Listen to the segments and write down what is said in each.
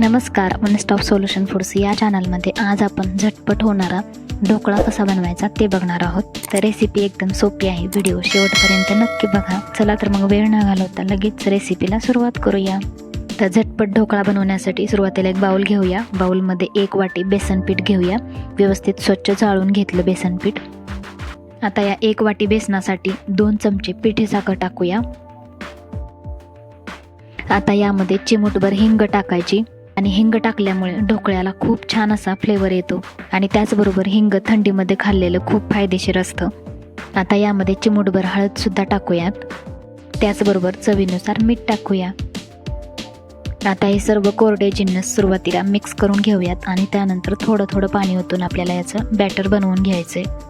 नमस्कार one stop solution foods या चॅनलमध्ये आज आपण झटपट होणारा ढोकळा कसा बनवायचा ते बघणार आहोत. तर रेसिपी एकदम सोपी आहे व्हिडिओ शेवटपर्यंत नक्की बघा. चला तर मग वेळ न घालवता लगेच रेसिपीला सुरुवात करूया. तर झटपट ढोकळा बनवण्यासाठी सुरुवातीला एक बाऊल घेऊया. बाऊलमध्ये एक वाटी बेसन पीठ घेऊया. व्यवस्थित स्वच्छ जाळून घेतलं बेसन पीठ. आता या एक वाटी बेसनासाठी दोन चमचे पिठी साखर टाकूया. आता यामध्ये चिमूटभर हिंग टाकायची. आणि हिंग टाकल्यामुळे ढोकळ्याला खूप छान असा फ्लेवर येतो. आणि त्याचबरोबर हिंग थंडीमध्ये खाल्लेलं खूप फायदेशीर असतं. आता यामध्ये चिमूटभर हळदसुद्धा टाकूयात. त्याचबरोबर चवीनुसार मीठ टाकूया. आता हे सर्व कोरडे जिन्नस सुरुवातीला मिक्स करून घेऊयात आणि त्यानंतर थोडं थोडं पाणी ओतून आपल्याला याचं बॅटर बनवून घ्यायचं आहे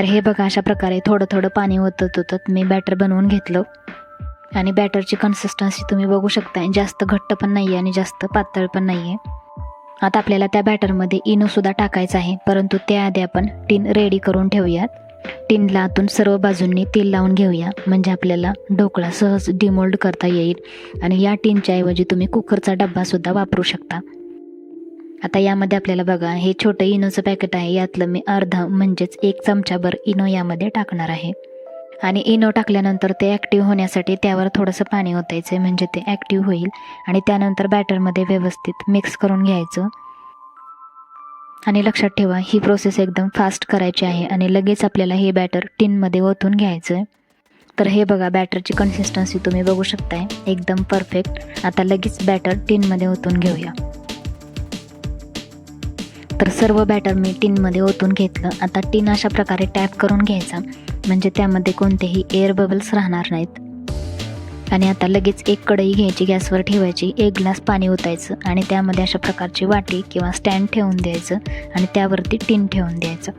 तर हे बघा अशा प्रकारे थोडं थोडं पाणी ओतत ओतत मी बॅटर बनवून घेतलं. आणि बॅटरची कन्सिस्टन्सी तुम्ही बघू शकता जास्त घट्ट पण नाही आहे आणि जास्त पातळ पण नाही आहे आता आपल्याला त्या बॅटरमध्ये इनोसुद्धा टाकायचं आहे परंतु त्याआधी आपण टीन रेडी करून ठेवूयात. टीनला आतून सर्व बाजूंनी तेल लावून घेऊया म्हणजे आपल्याला ढोकळा सहज डिमोल्ड करता येईल. आणि या टीनच्या ऐवजी तुम्ही कुकरचा डब्बासुद्धा वापरू शकता. आता यामध्ये आपल्याला बघा हे छोटं इनोचं पॅकेट आहे. यातलं मी अर्धा म्हणजेच एक चमचाभर इनो यामध्ये टाकणार आहे. आणि इनो टाकल्यानंतर ते ॲक्टिव्ह होण्यासाठी त्यावर थोडंसं पाणी ओतायचं आहे म्हणजे ते ॲक्टिव्ह होईल. आणि त्यानंतर बॅटरमध्ये व्यवस्थित मिक्स करून घ्यायचं. आणि लक्षात ठेवा ही प्रोसेस एकदम फास्ट करायची आहे आणि लगेच आपल्याला हे बॅटर टिनमध्ये ओतून घ्यायचं आहे तर हे बघा बॅटरची कन्सिस्टन्सी तुम्ही बघू शकताय. एकदम परफेक्ट आता लगेच बॅटर टिनमध्ये ओतून घेऊया. तर सर्व बॅटर मी टिनमध्ये ओतून घेतलं. आता टिन अशा प्रकारे टॅप करून घ्यायचा. म्हणजे त्यामध्ये कोणतेही एअर बबल्स राहणार नाहीत. आणि आता लगेच एक कढई घ्यायची गॅसवर ठेवायची. एक ग्लास पाणी ओतायचं आणि त्यामध्ये अशा प्रकारची वाटी किंवा स्टँड ठेवून द्यायचं आणि त्यावरती टिन ठेवून द्यायचं.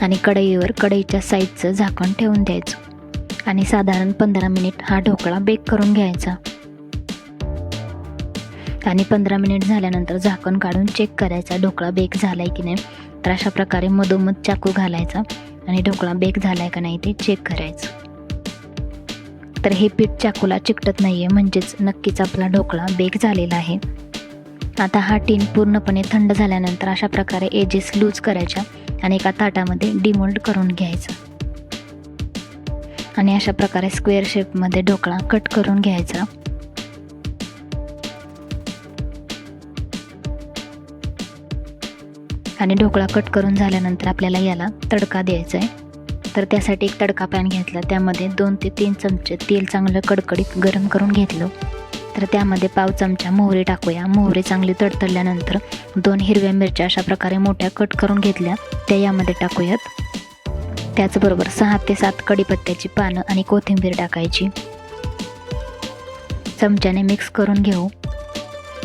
आणि कढईवर कढईच्या साईजचं झाकण ठेवून द्यायचं. आणि साधारण पंधरा मिनिट हा ढोकळा बेक करून घ्यायचा. आणि पंधरा मिनिट झाल्यानंतर झाकण काढून चेक करायचा ढोकळा बेक झाला आहे की नाही? तर अशा प्रकारे मधोमध चाकू घालायचा आणि ढोकळा बेक झाला आहे का नाही ते चेक करायचं. तर हे पीठ चाकूला चिकटत नाही आहे म्हणजेच नक्कीच आपला ढोकळा बेक झालेला आहे. आता हा टीन पूर्णपणे थंड झाल्यानंतर अशा प्रकारे एजेस लूज करायच्या आणि एका ताटामध्ये डिमोल्ड करून घ्यायचं. आणि अशा प्रकारे स्क्वेअर शेपमध्ये ढोकळा कट करून घ्यायचा. आणि ढोकळा कट करून झाल्यानंतर आपल्याला याला तडका द्यायचा आहे. तर त्यासाठी एक तडका पॅन घेतला. त्यामध्ये दोन ते तीन चमचे तेल चांगलं कडकडीत गरम करून घेतलं. तर त्यामध्ये पाव चमचा मोहरी टाकूया. मोहरी चांगली तडतडल्यानंतर दोन हिरव्या मिरच्या अशा प्रकारे मोठ्या कट करून घेतल्या. त्या यामध्ये टाकूयात. त्याचबरोबर सहा ते सात कडीपत्त्याची पानं आणि कोथिंबीर टाकायची. चमच्याने मिक्स करून घेऊ.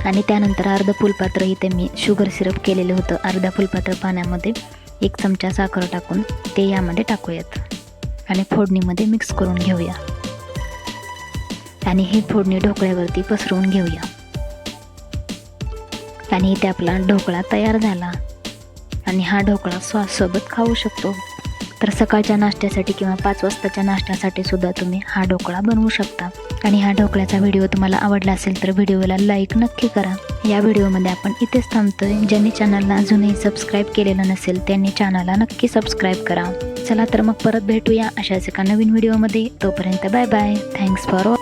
आणि त्यानंतर अर्धं फुलपात्र इथे मी शुगर सिरप केलेलं होतं. अर्धा फुलपात्र पाण्यामध्ये एक चमचा साखर टाकून ते यामध्ये टाकूयात. आणि फोडणीमध्ये मिक्स करून घेऊया. आणि ही फोडणी ढोकळ्यावरती पसरवून घेऊया. आणि इथे आपला ढोकळा तयार झाला. आणि हा ढोकळा स्वाससोबत खाऊ शकतो. तर सकाळच्या नाश्त्यासाठी किंवा पाच वाजताच्या नाश्त्यासाठी सुद्धा तुम्ही हा ढोकळा बनवू शकता. आणि हा ढोकळ्याचा व्हिडिओ तुम्हाला आवडला असेल तर व्हिडिओला लाईक नक्की करा. या व्हिडिओमध्ये आपण इथेच थांबतोय. ज्यांनी चॅनलला अजूनही सबस्क्राईब केलेलं नसेल त्यांनी चॅनलला नक्की सबस्क्राईब करा. चला तर मग परत भेटूया अशाच एका नवीन व्हिडिओमध्ये. तोपर्यंत बाय बाय थँक्स फॉर